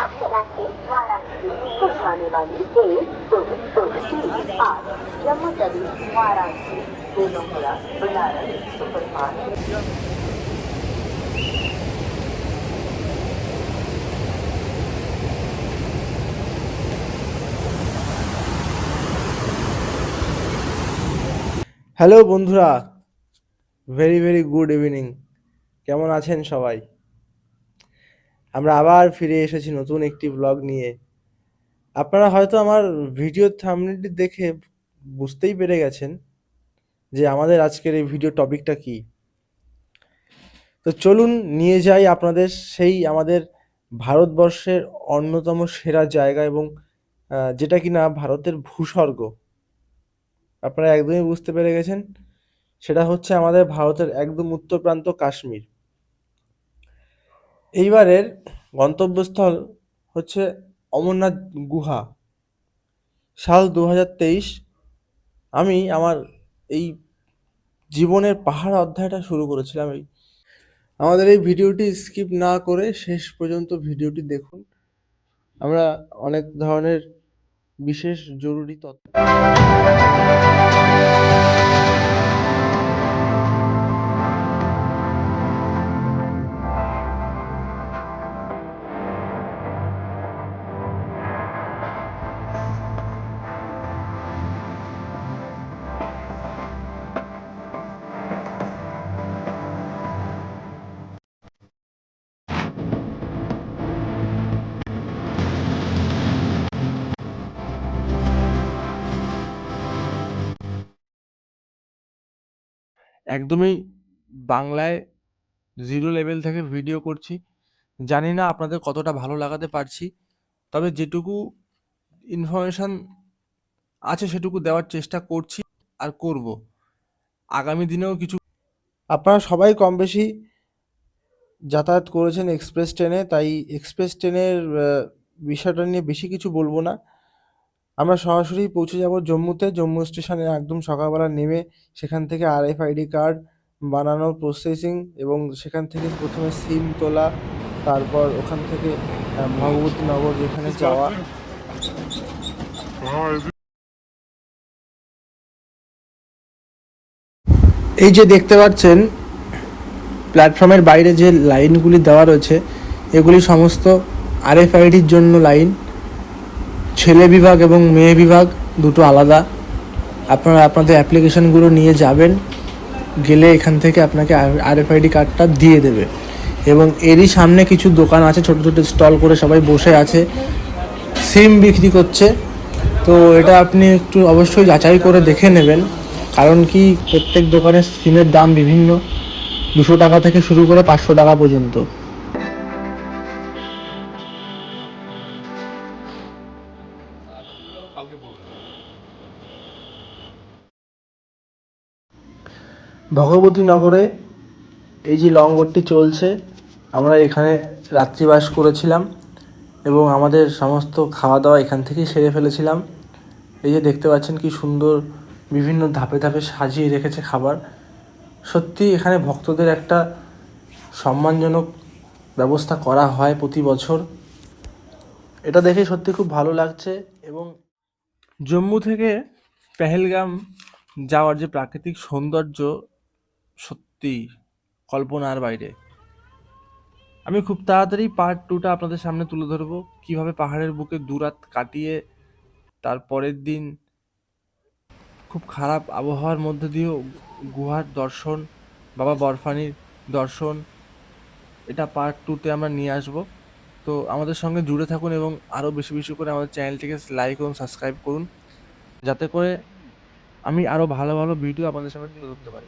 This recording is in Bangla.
रास्ते वाराणसी को जाने वाली ट्रेन दो दो तीन आठ जम्मू तवी वाराणसी बेगमपुरा बनारस सुपरफास्ट হ্যালো বন্ধুরা ভেরি ভেরি গুড ইভিনিং কেমন আছেন সবাই আমরা আবার ফিরে এসেছি নতুন একটি ব্লগ নিয়ে। আপনারা হয়তো আমার ভিডিও থামনেলটি দেখে বুঝতেই পেরে গেছেন যে আমাদের আজকের এই ভিডিও টপিকটা কি। তো চলুন নিয়ে যাই আপনাদের সেই আমাদের ভারতবর্ষের অন্যতম সেরা জায়গা এবং যেটা কিনা ভারতের ভূস্বর্গ। আপনারা একদমই বুঝতে পেরে গেছেন। সেটা হচ্ছে আমাদের ভারতের একদম উত্তর প্রান্ত কাশ্মীর। এইবারের গন্তব্যস্থল হচ্ছে অমরনাথ গুহা। সাল দু হাজার তেইশ আমি আমার এই জীবনের পাহাড় অধ্যায়টা শুরু করেছিলাম এই। আমাদের এই ভিডিওটি স্কিপ না করে শেষ পর্যন্ত ভিডিওটি দেখুন। আমরা অনেক ধরনের বিশেষ জরুরি তথ্য একদমই বাংলায় জিরো লেভেল থেকে ভিডিও করছি। জানি না আপনাদের কতটা ভালো লাগাতে পারছি, তবে যেটুকু ইনফরমেশান আছে সেটুকু দেওয়ার চেষ্টা করছি আর করব। আগামী দিনেও কিছু আপনারা সবাই কম বেশি যাতায়াত করেছেন এক্সপ্রেস ট্রেনে তাই এক্সপ্রেস ট্রেনের বিষয়টা নিয়ে বেশি কিছু বলব না। আমরা সরাসরি পৌঁছে যাব জম্মুতে। জম্মু স্টেশনে একদম সকালবেলা নেমে সেখান থেকে আরএফআইডি কার্ড বানানোর প্রসেসিং এবং সেখান থেকে প্রথমে সিম তোলা তারপর ওখান থেকে ভগবতী নগর যেখানে যাওয়া। এই যে দেখতে পাচ্ছেন প্ল্যাটফর্মের বাইরে যে লাইনগুলি দেওয়া রয়েছে এগুলি সমস্ত আরএফআইডির জন্য লাইন ছেলে বিভাগ এবং মেয়ে বিভাগ দুটো আলাদা। আপনারা আপনাদের অ্যাপ্লিকেশনগুলো নিয়ে যাবেন, গেলে এখান থেকে আপনাকে আর আরএফআইডি কার্ডটা দিয়ে দেবে। এবং এরই সামনে কিছু দোকান আছে, ছোট ছোট স্টল করে সবাই বসে আছে সিম বিক্রি করছে। তো এটা আপনি একটু অবশ্যই যাচাই করে দেখে নেবেন, কারণ কি প্রত্যেক দোকানের সিমের দাম বিভিন্ন। দুশো টাকা থেকে শুরু করে পাঁচশো টাকা পর্যন্ত। ভগবতী নগরে এই যে লঙ্গরটি চলছে, আমরা এখানে রাত্রিবাস করেছিলাম এবং আমাদের সমস্ত খাওয়া দাওয়া এখান থেকেই সেরে ফেলেছিলাম। এই যে দেখতে পাচ্ছেন কি সুন্দর বিভিন্ন ধাপে ধাপে সাজিয়ে রেখেছে খাবার। সত্যি এখানে ভক্তদের একটা সম্মানজনক ব্যবস্থা করা হয় প্রতি বছর। এটা দেখে সত্যি খুব ভালো লাগছে এবং জম্মু থেকে পেহেলগাম যাওয়ার যে প্রাকৃতিক সৌন্দর্য সত্যি কল্পনার বাইরে। আমি খুব তাড়াতাড়ি পার্ট টুটা আপনাদের সামনে তুলে ধরবো। কীভাবে পাহাড়ের বুকে দুরাত কাটিয়ে তার পরের দিন খুব খারাপ আবহাওয়ার মধ্যে দিয়েও গুহার দর্শন, বাবা বরফানির দর্শন, এটা পার্ট টুতে আমরা নিয়ে আসব। তো আমাদের সঙ্গে জুড়ে থাকুন এবং আরও বেশি বেশি করে আমাদের চ্যানেলটিকে লাইক এবং সাবস্ক্রাইব করুন। যাতে করে আমি আরও ভালো ভালো ভিডিও আপনাদের সামনে তুলে ধরতে পারি।